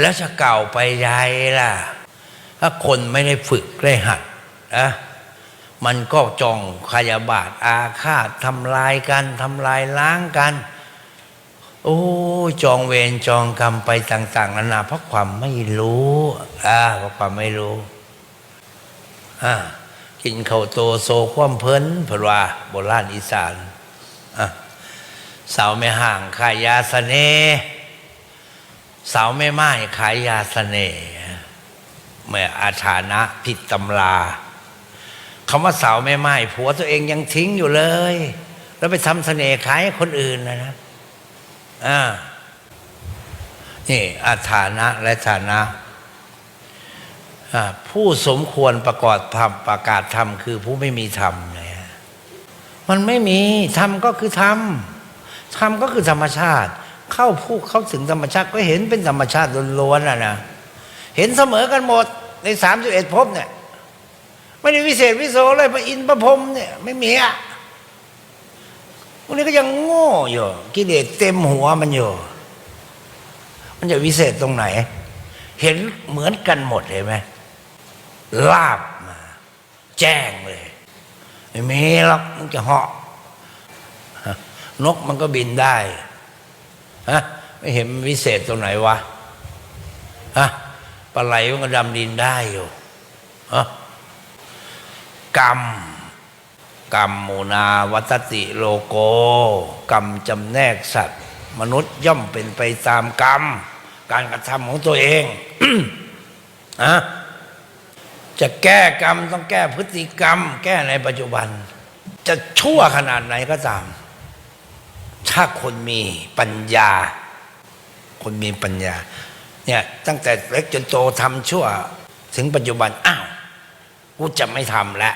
แล้วจะเก่าไปใหญ่ล่ะ ถ้าคนไม่ได้ฝึกได้หัดนะมันก็จองขยาบาทอาฆาตทำลายกันทำลายล้างกัน โอ้จองเวรจองกรรมไปต่าง ๆนานาเพราะความไม่รู้อ่าเพราะความไม่รู้อ่ากินข้าวโตโซความเพลินเพนว่าโบราณอีสานอะสาวไม่ห่างขายยาเสน่ห์ สาวไม่ไม้ขายยาเสน่ห์เมื่ออาฐานะผิดตำราคำว่าสาวไม่ไม้ผัวตัวเองยังทิ้งอยู่เลย แล้วไปทำเสน่ห์ขายให้คนอื่นนะนะอ่านี่อาฐานะและฐานะผู้สมควรประกอบธรรมประกาศธรรมคือผู้ไม่มีธรรมเนี่ยมันไม่มีธรรมก็คือธรรมธรรมก็คือธรรมชาติ เข้าผู้เข้าถึงธรรมชาติก็เห็นเป็นธรรมชาติล้วนๆนะนะเห็นเสมอกันหมดในสามสิบเอ็ดภพเนี่ยไม่ได้วิเศษวิโสเลยพระอินทร์พระพรหมเนี่ยไม่มีอะพวกนี้ก็ยังโง่อยู่กิเลสเต็มหัวมันอยู่ มันจะวิเศษตรงไหน เห็นเหมือนกันหมดเห็นไหมลาบมา แจ้งเลยไม่มีหรอกมันจะเหาะนกมันก็บินได้ ฮะไม่เห็นวิเศษตรงไหนวะฮะปลาไหลมันก็ดำดินได้อยู่ฮะกรรมกรรมมูนาวัตติโลโก กรรมจำแนกสัตว์ มนุษย์ย่อมเป็นไปตามกรรม การกระทำของตัวเองอะจะแก้กรรมต้องแก้พฤติกรรม แก้ในปัจจุบัน จะชั่วขนาดไหนก็ตาม ถ้าคนมีปัญญา คนมีปัญญาเนี่ยตั้งแต่เล็กจนโตทำชั่ว ถึงปัจจุบันอ้าวกูจะไม่ทำแล้ว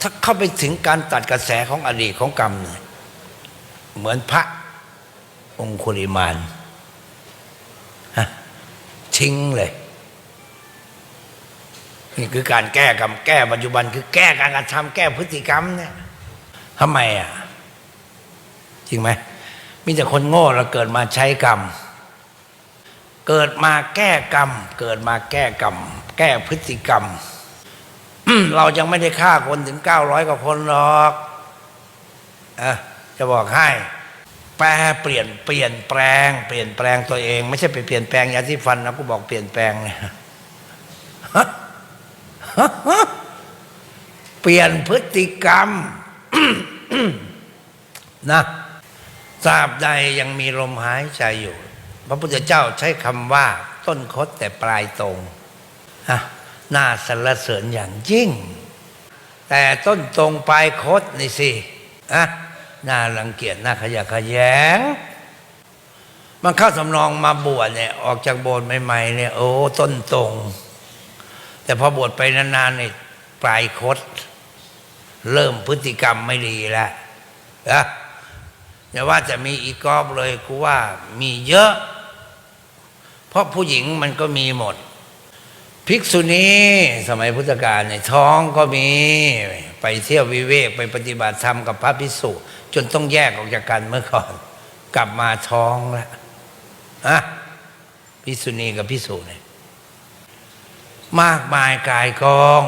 ถ้าเข้าไปถึงการตัดกระแสของอดีตของกรรมเนี่ยเหมือนพระองคุลิมานทิ้งเลย นี่คือการแก้กรรมแก้ปัจจุบัน คือแก้การกระทำแก้พฤติกรรมเนี่ยทำไมอะ จริงไหมมีแต่คนโง่เราเกิดมาใช้กรรม เกิดมาแก้กรรม เกิดมาแก้กรรม แก้พฤติกรรม เรายังไม่ได้ฆ่าคนถึงเก้าร้อยกว่าคนหรอกอะจะบอกให้ แปลเปลี่ยนเปลี่ยนแปลง เปลี่ยนแปลงตัวเอง ไม่ใช่ไปเปลี่ยนแปลงยาที่ฟันนะกูบอกเปลี่ยนแปลงเนี่ยเปลี่ยนพฤติกรรมนะ ตราบใดยังมีลมหายใจอยู่ พระพุทธเจ้าใช้คำว่า ต้นคดแต่ปลายตรงฮะน่าสรรเสริญอย่างยิ่ง แต่ต้นตรงปลายคดนี่สิอะน่ารังเกียจน่าขยะขยง มันเข้าสำนองมาบวชเนี่ยออกจากโบสถ์ใหม่ๆเนี่ยโอ้ต้นตรง แต่พอบวชไปนานๆเนี่ยปลายคด เริ่มพฤติกรรมไม่ดีแล้วนะ อย่าว่าจะมีอีกอบเลยกูว่ามีเยอะ เพราะผู้หญิงมันก็มีหมด ภิกษุณีสมัยพุทธกาลในยท้องก็มี ไปเที่ยววิเวกไปปฏิบัติธรรมกับพระภิกษุ จนต้องแยกออกจากกันเมื่อก่อน กลับมาท้องแล้วอะภิกษุณีกับภิกษุเนี่ยมากมายกายกอง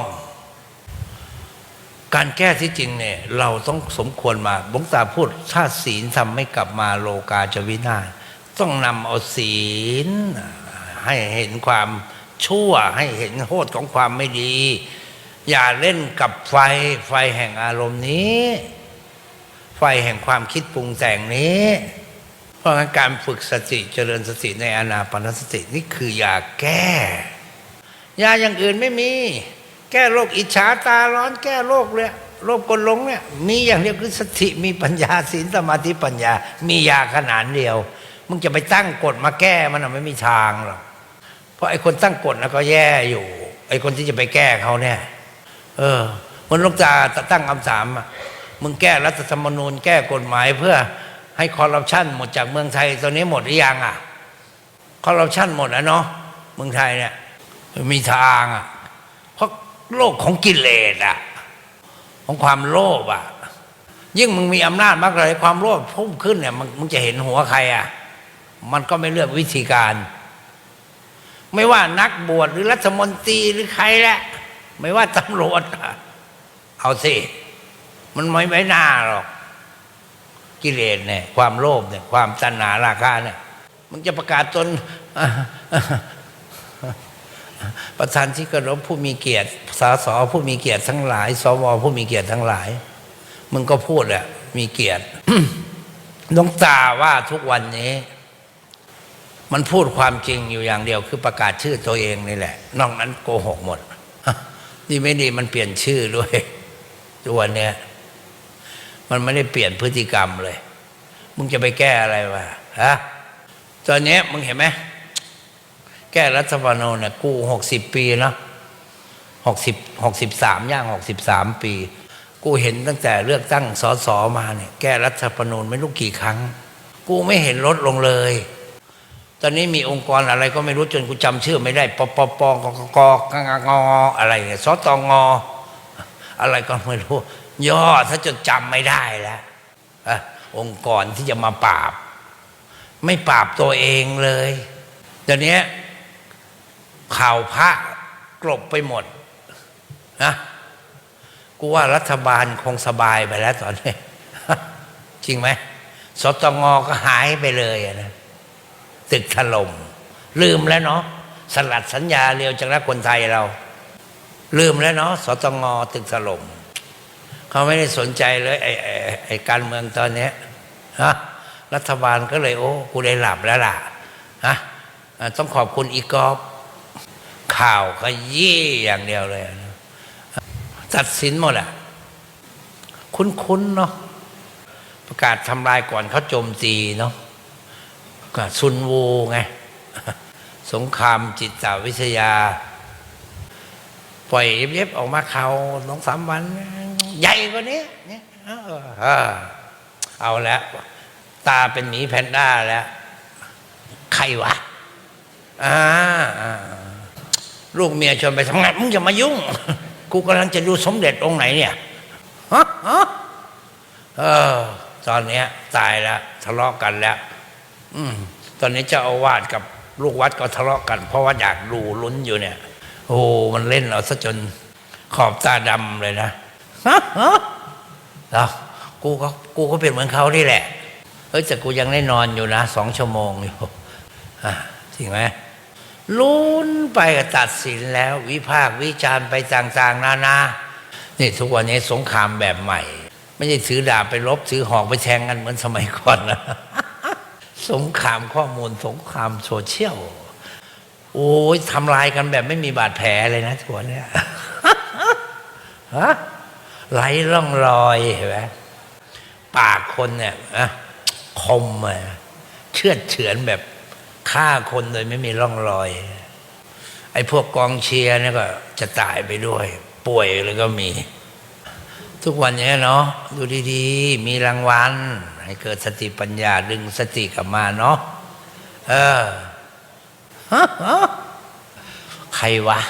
การแก้ที่จริงเนี่ยเราต้องสมควรมาบงตาพูดถ้าศีลทำไม่กลับมาโลกาจะวินาศต้องนำเอาศีล ให้เห็นความชั่วให้เห็นโทษของความไม่ดี อย่าเล่นกับไฟไฟแห่งอารมณ์นี้ ไฟแห่งความคิดปรุงแต่งนี้ เพราะงั้นการฝึกสติเจริญสติในอนาปนสตินี่คือยาแก้ยาอย่างอื่นไม่มี แก้โรคอิจฉาตาร้อนแก้โรคเลยโรคกลหลงเนี่ยมีอย่างเดียวคือสติมีปัญญาศีลสมาธิปัญญา มียาขนาดเดียว มึงจะไปตั้งกฎมาแก้มันไม่มีทางหรอกเพราะไอ้คนตั้งกฎนะก็แย่อยู่ ไอ้คนที่จะไปแก้เขาเนี่ย เออมันลูกตาตั้งคำถามมึงแก้รัฐธรรมนูญแก้กฎหมายเพื่อให้คอร์รัปชันหมดจากเมืองไทยตอนนี้หมดหรือยังอะคอร์รัปชันหมดแล้วเนาะเมืองไทยเนี่ยมีทางอะ โลกของกิเลสอะของความโลภอะยิ่งมึงมีอำนาจมากเลยความโลภพุ่งขึ้นเนี่ยมึงมึงจะเห็นหัวใครอะมันก็ไม่เลือกวิธีการ ไม่ว่านักบวชหรือรัฐมนตรีหรือใครแหละไม่ว่าตำรวจเอาสิมันไม่ไม่น่าหรอก กิเลสเนี่ย ความโลภเนี่ย ความตัณหาราคะเนี่ยมึงจะประกาศตน ประธานที่กรพผู้มีเกียรติสสผู้มีเกียรติทั้งหลาย สวผู้มีเกียรติทั้งหลาย มึงก็พูดแหละมีเกียรติดวงตาว่าทุกวันนี้ มันพูดความจริงอยู่อย่างเดียว คือประกาศชื่อตัวเองนี่แหละ นอกนั้นโกหกหมดนี่ไม่ดีมันเปลี่ยนชื่อด้วยทุกวันเนี้ยมันไม่ได้เปลี่ยนพฤติกรรมเลย มึงจะไปแก้อะไรวะฮะตอนนี้มึงเห็นไหม แก้รัฐธรรมนูญเนี่ยกูหกสิบปีนะหกสิบหกสิบสามย่างหกสิบสามปี กูเห็นตั้งแต่เลือกตั้งสสมาเนี่ยแก้รัฐธรรมนูญไม่รู้กี่ครั้ง กูไม่เห็นลดลงเลย ตอนนี้มีองค์กรอะไรก็ไม่รู้จนกูจำชื่อไม่ได้ปปปกกกกงงอะไรเนี่ยสตงอะไรก็ไม่รู้ ย่อถ้าจนจำไม่ได้แล้วอะองค์กรที่จะมาปราบ ไม่ปราบตัวเองเลยเดี๋ยวนี้ ข่าวพระกลบไปหมดนะกูว่ารัฐบาลคงสบายไปแล้วตอนนี้ จริงไหมสตงก็หายไปเลยนะตึกถล่มลืมแล้วเนาะสลัดสัญญาเร็วจากนักคนไทยเรา ลืมแล้วเนาะสตงตึกถล่มเขาไม่ได้สนใจเลยไอ้ไอ้ไอ้การเมืองตอนนี้ฮะรัฐบาลก็เลยโอ้กูได้หลับแล้วล่ะฮะต้องขอบคุณอีกอบ ข่าวขยี้อย่างเดียวเลยตัดสินหมดอะ คุ้นๆเนาะประกาศทำลายก่อนเขาโจมตีเนาะก็ซุนวูไง สงครามจิตวิทยา ปล่อยเย็บๆออกมาเขาสองสามวัน ใหญ่กว่านี้เอาแล้ว ตาเป็นหมีแพนด้าแล้ว ใครวะอ่า ลูกเมียชวนไปทำงานมึงอย่ามายุ่ง กูกำลังจะดูสมเด็จองค์ไหนเนี่ยฮะฮะเออ ตอนเนี้ย ตายแล้วทะเลาะกันแล้วอืมตอนนี้เจ้าอาวาสกับลูกวัดก็ทะเลาะกัน เพราะว่าอยากดูลุ้นอยู่เนี่ย โอ้มันเล่นเราซะจนขอบตาดำเลยนะฮะฮะแล้วกูก็กูก็เป็นเหมือนเขาที่แหละเฮ้ยแต่กูยังได้นอนอยู่นะสองชั่วโมงอยู่อะจริงไหม ลุ้นไปก็ตัดสินแล้ววิพากษ์วิจารณ์ไปต่างๆ นานานี่ทุกวันนี้สงครามแบบใหม่ ไม่ใช่ถือดาบไปลบถือหอกไปแทงกันเหมือนสมัยก่อนนะสงครามข้อมูลสงครามโซเชียลโอ้ยทำลายกันแบบไม่มีบาดแผลเลยนะทุกวันเนี้ยฮะไหลร่องรอยเห็นไหมปากคนเนี่ยนะคมอะเชื่อดเฉือนแบบ ฆ่าคนโดยไม่มีร่องรอย ไอ้พวกกองเชียร์นี่ก็จะตายไปด้วย ป่วยเลยก็มี ทุกวันนี้เนาะดูดีๆ มีรางวัล ให้เกิดสติปัญญาดึงสติกลับมาเนาะเออฮะฮะใครวะ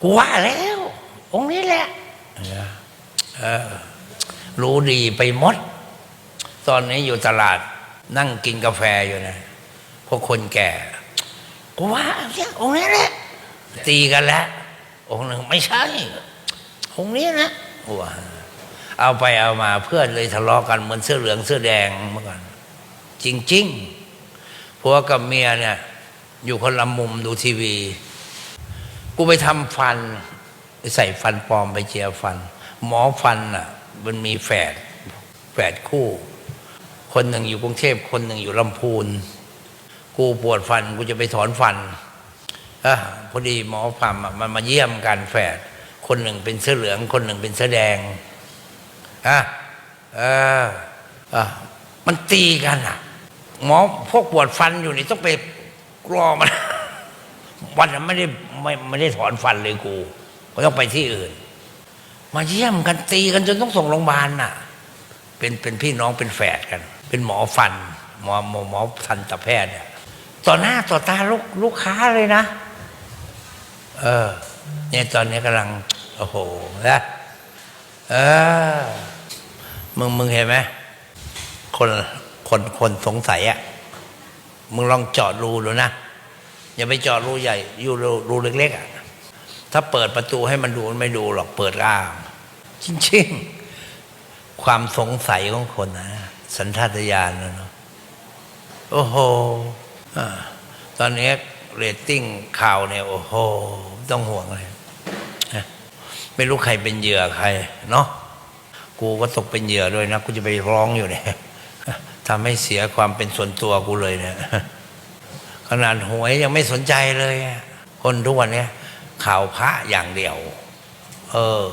กูว่าแล้ว องค์นี้แหละเออรู้ดีไปหมด ตอนนี้อยู่ตลาดนั่งกินกาแฟอยู่นะ พวกคนแก่กูว่าเนี่ยองค์นี้แหละตีกันแล้วองค์หนึ่งไม่ใช่ องค์นี้นะว่าเอาไปเอามาเพื่อนเลยทะเลาะกันเหมือนเสื้อเหลืองเสื้อแดงเมื่อก่อนจริงๆผัวกับเมียเนี่ย อยู่คนละมุมดูทีวี กูไปทำฟันไปใส่ฟันปลอมไปเจียฟัน หมอฟันอะ มันมีแฝดแฝดคู่ คนหนึ่งอยู่กรุงเทพคนหนึ่งอยู่ลำพูน กูปวดฟันกูจะไปถอนฟันอพอดีหมอฟันมันมาเยี่ยมกันแฝดคนหนึ่งเป็นเสื้อเหลือง คนหนึ่งเป็นเสื้อแดงอะเอออะมันตีกันอะ หมอพวกปวดฟันอยู่นี่ต้องไปกรอมันวันนั้นไม่ได้ไม่ไม่ได้ถอนฟันเลยกู ก็ต้องไปที่อื่น มาเยี่ยมกันตีกันจนต้องส่งโรงพยาบาลน่ะ เป็นเป็นพี่น้องเป็นแฝดกัน เป็นหมอฟัน หมอหมอหมอทันตแพทย์เนี่ย ต่อหน้าต่อตาลูกลูกค้าเลยนะ เออเนี่ยตอนนี้กำลัง โอ้โหนะเออมึงมึงเห็นไหมคนคนคนสงสัยอะ่ะ มึงลองเจาะรูดูนะ อย่าไปเจาะรูใหญ่ อยู่รูรูเล็กๆอะ ถ้าเปิดประตูให้มันดูมันไม่ดูหรอกเปิดอ้ามจริงๆ ความสงสัยของคนนะ สันทัตญาณนะเนาะโอ้โห ตอนนี้เรตติ้งข่าวเนี่ยโอ้โหต้องห่วงเลยไม่รู้ใครเป็นเหยื่อใคร เนาะกูก็ตกเป็นเหยื่อด้วยนะ กูจะไปร้องอยู่เนี่ยทำให้เสียความเป็นส่วนตัวกูเลยเนี่ยขนาดหวยยังไม่สนใจเลย คนทุกวันนี้ข่าวพระอย่างเดียว เออ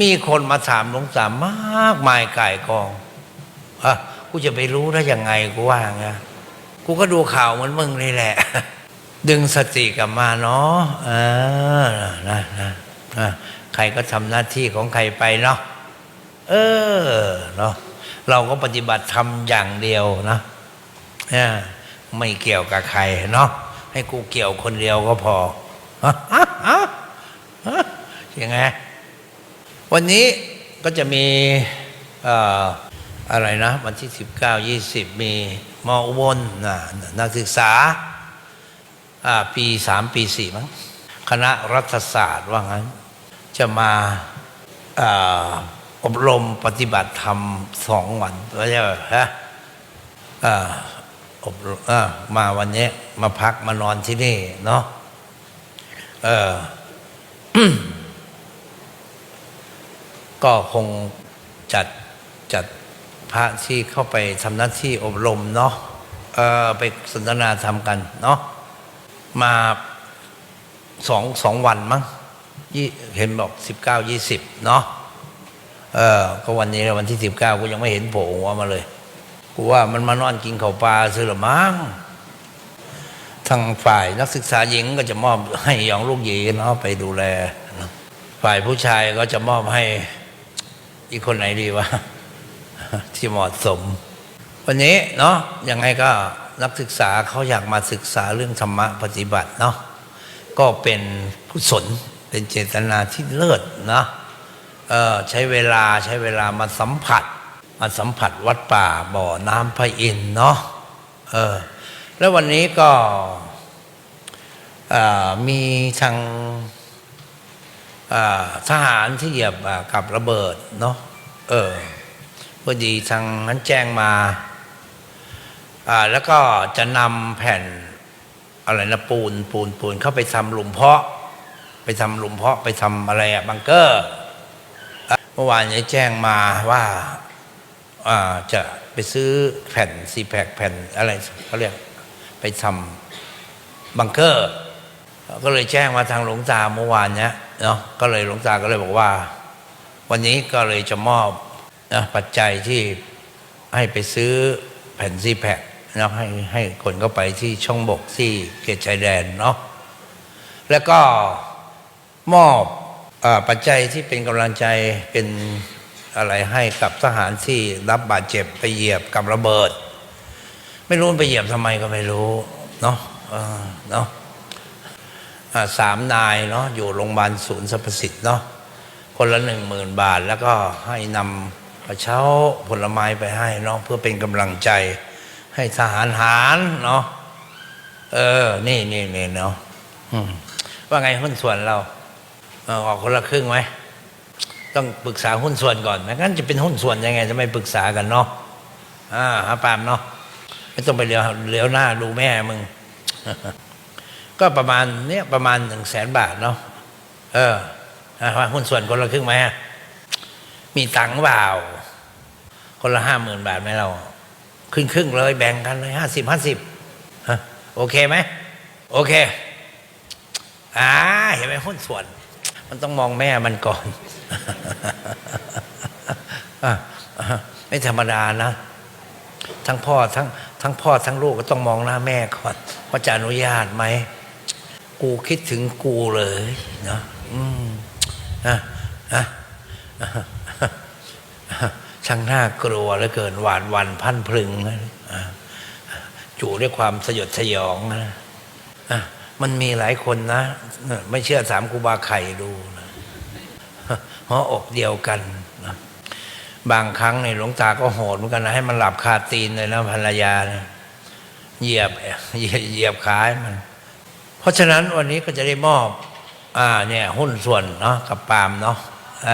มีคนมาถามหลวงตามากมายก่ายกองอะกูจะไปรู้ได้ยังไงกูว่าไง กูก็ดูข่าวเหมือนมึงนี่แหละ ดึงสติกลับมาเนาะเออนะนะนะใครก็ทำหน้าที่ของใครไปเนาะเออเนาะเราก็ปฏิบัติทำอย่างเดียวนะเนี่ยไม่เกี่ยวกับใครเนาะให้กูเกี่ยวคนเดียวก็พอฮะฮะฮะยังไงวันนี้ก็จะมีอออะไรนะ วันที่19 20มี มออุบลนะนักศึกษาอ่ามปี3ปี4มั้งคณะรัฐศาสตร์ว่างั้น จะมาอบรมปฏิบัติธรรมสองวันแล้วจะฮะอบรมอ่ามาวันนี้ มาพักมานอนที่นี่เนาะเออก็คงจัดจัด พระที่เข้าไปทำหน้าที่อบรมเนาะเออไปสนทนาธรรมกันเนาะมาสองสองวันมั้งเห็นบอกสิบเก้ายี่สิบเนาะเออก็วันนี้วันที่สิบเก้ากูยังไม่เห็นโผล่หัวมาเลยกูว่ามันมานอนกินข้าวปลาซื้อหรือมั้งทางฝ่ายนักศึกษาหญิงก็จะมอบให้ยองลูกหยีเนาะไปดูแล ฝ่ายผู้ชายก็จะมอบให้อีกคนไหนดีวะ ที่เหมาะสม วันนี้เนาะยังไงก็นักศึกษาเขาอยากมาศึกษาเรื่องธรรมะปฏิบัติเนาะก็เป็นกุศลเป็นเจตนาที่เลิศเนาะใช้เวลาใช้เวลามาสัมผัส มาสัมผัสวัดป่าบ่อน้ำพระอินเนาะเออแล้ววันนี้ก็มีทางทหารที่เหยียบกับระเบิดเนาะเออ พอดีทางนั้นแจ้งมาอ่าแล้วก็จะนำแผ่นอะไรนะปูนปูนปูนเข้าไปทำหลุมเพาะ ไปทำหลุมเพาะไปทำอะไรอะบังเกอร์เมื่อวานนี้แจ้งมาว่าอ่าจะไปซื้อแผ่นซีแพคแผ่นอะไรเขาเรียกไปทำบังเกอร์ก็เลยแจ้งมาทางหลวงตาเมื่อวานเนี้ยเนาะก็เลยหลวงตาก็เลยบอกว่า วันนี้ก็เลยจะมอบ นะปัจจัยที่ให้ไปซื้อแผ่นซีแพคเนาะให้ให้คนเข้าไปที่ช่องบกที่เขตชายแดนเนาะแล้วก็มอบอปัจจัยที่เป็นกำลังใจเป็นอะไรให้กับทหารที่รับบาดเจ็บไปเหยียบกับระเบิด ไม่รู้ไปเหยียบทำไมก็ไม่รู้เนาะเนาะสามนายเนาะอยู่โรงพยาบาลศูนย์สรรพสิทธิ์เนาะคนละหนึ่งหมื่นบาทแล้วก็ให้นำ เช้าผลไม้ไปให้เนาะเพื่อเป็นกำลังใจ ให้ทหารหารเนาะเออ นี่นี่นี่เนาะว่าไงหุ้นส่วนเราเออออกคนละครึ่งไหมต้องปรึกษาหุ้นส่วนก่อนไม่งั้นจะเป็นหุ้นส่วนยังไง จะไม่ปรึกษากันเนาะอ่าฮะปามเนาะไม่ต้องไปเลี้ยวเลี้ยวหน้าดูแม่มึง ก็ประมาณเนี้ยประมาณหนึ่งแสนบาทเนาะเอออะว่าหุ้นส่วนคนละครึ่งไหมมีตังค์เปล่า คนละห้าหมื่นบาทไหมเรา ครึ่งครึ่งเลยแบ่งกันเลยห้าสิบห้าสิบโอเคไหมโอเคอ่าเห็นไหมหุ้นส่วน มันต้องมองแม่มันก่อนออไม่ธรรมดานะ ทั้งพ่อทั้งทั้งพ่อทั้งลูกก็ต้องมองหน้าแม่ก่อนว่าจะอนุญาตไหมกูคิดถึงกูเลยเนาะอืมอะอะอะอะ ช่างน่ากลัวเหลือเกินหวาดหวันพันพลึงนะจู่ด้วยความสยดสยองนะมันมีหลายคนนะ ไม่เชื่อสามครูบาไข่ดูนะหัวอกเดียวกันนะบางครั้งในหลวงตาก็โหดเหมือนกันนะให้มันหลับคาตีนเลยนะภรรยาเนี่ยเหยียบเหยียบขาให้มัน เพราะฉะนั้นวันนี้ก็จะได้มอบ อ่าเนี่ย หุ้นส่วนเนาะกับปามเนาะเอ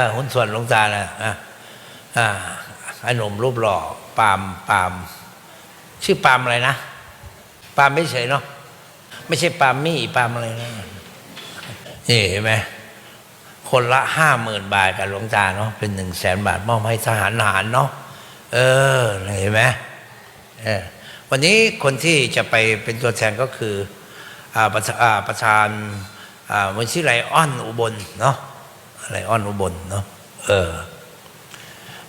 อหุ้นส่วนหลวงตานะอะ อ่าไอ้หนุ่มรูปหล่อปามปาม ชื่อปามอะไรนะ ปามไม่เฉยเนาะไม่ใช่ปามมี่ปามอะไรนะนี่เห็นไหมคนละห้าหมื่นบาทกับหลวงตาเนาะเป็นหนึ่งแสนบาทมอบให้ทหารทหารเนาะเออเห็นไหมเออวันนี้คนที่จะไปเป็นตัวแทนก็คืออ่าประธาอ่าประธานอ่ามูลที่ไลออนอุบลเนาะไลออนอุบลเนาะเออ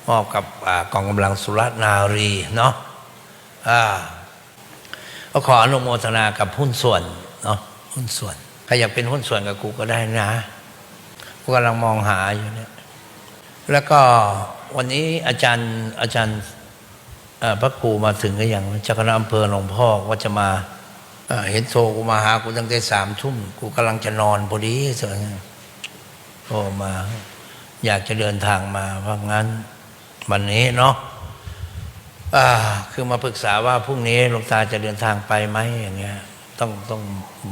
มอบกับอกองกำลังสุรนารีเนาะก็ขออนุโมทนากับหุ้นส่วนเนาะหุ้นส่วนใครอยากเป็นหุ้นส่วนกับกูก็ได้นะกูกำลังมองหาอยู่เนี่ยแล้วก็วันนี้อาจารย์อาจารย์พระครูมาถึงก็อย่างเจ้าคณะอำเภอหลวงพ่อว่าจะมาเห็นโทรกูมาหากูตั้งแต่สามทุ่มกูกำลังจะนอนพอดีเสยโทรมา อยากจะเดินทางมาเพราะงั้น วันนี้เนาะคือมาปรึกษาว่าพรุ่งนี้หลวงตาจะเดินทางไปไหมอย่างเงี้ย ต้องต้อง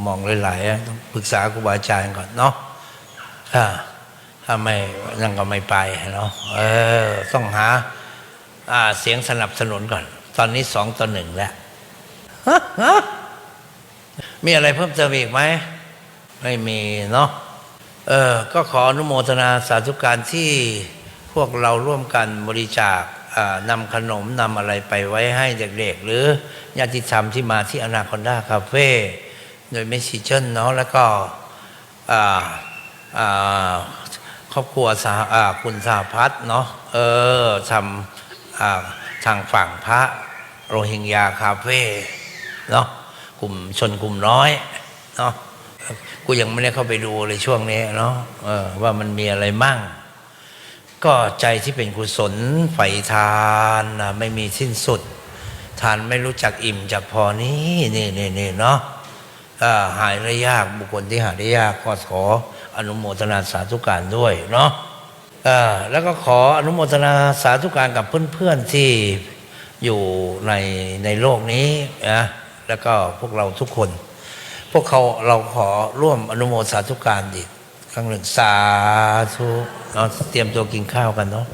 มองหลายๆต้องปรึกษาครูบาอาจารย์ก่อนเนาะถ้าถ้าไม่นั่งก็ไม่ไปเนาะเออ ต้องหาอ่าเสียงสนับสนุนก่อน ตอนนี้สองต่อหนึ่งแล้วมีอะไรเพิ่มเติมอีกไหม ไม่มีเนาะเออ ก็ขออนุโมทนาสาธุการที่ พวกเราร่วมกันบริจาคนำขนมนำอะไรไปไว้ให้เด็กๆ หรือญาติธรรมที่มาที่อนาคอนดาคาเฟ่โดยเมสซิเจนเนาะแล้วก็ครอบครัวสาคุณสาพัฒน์เนาะเออทำอทางฝั่งพระโรฮิงญาคาเฟ่เนาะกลุ่มชนกลุ่มน้อยเนาะกูยังไม่ได้เข้าไปดูเลยช่วงนี้เนาะออว่ามันมีอะไรมั่ง ก็ใจที่เป็นกุศลใฝ่ทานนะไม่มีสิ้นสุด ทานไม่รู้จักอิ่มจากพอนี้นี่นี่นี่เนาะหายได้ยากบุคคลที่หาได้ยากก็ขออนุโมทนาสาธุการด้วยเนาะแล้วก็ขออนุโมทนาสาธุการกับเพื่อนๆที่อยู่ในในโลกนี้นะแล้วก็พวกเราทุกคน พวกเขาเราขอร่วมอนุโมทนาสาธุการอีก ครั้งหนึ่งสาธุเนาเตรียมตัวกินข้าวกันเนาะ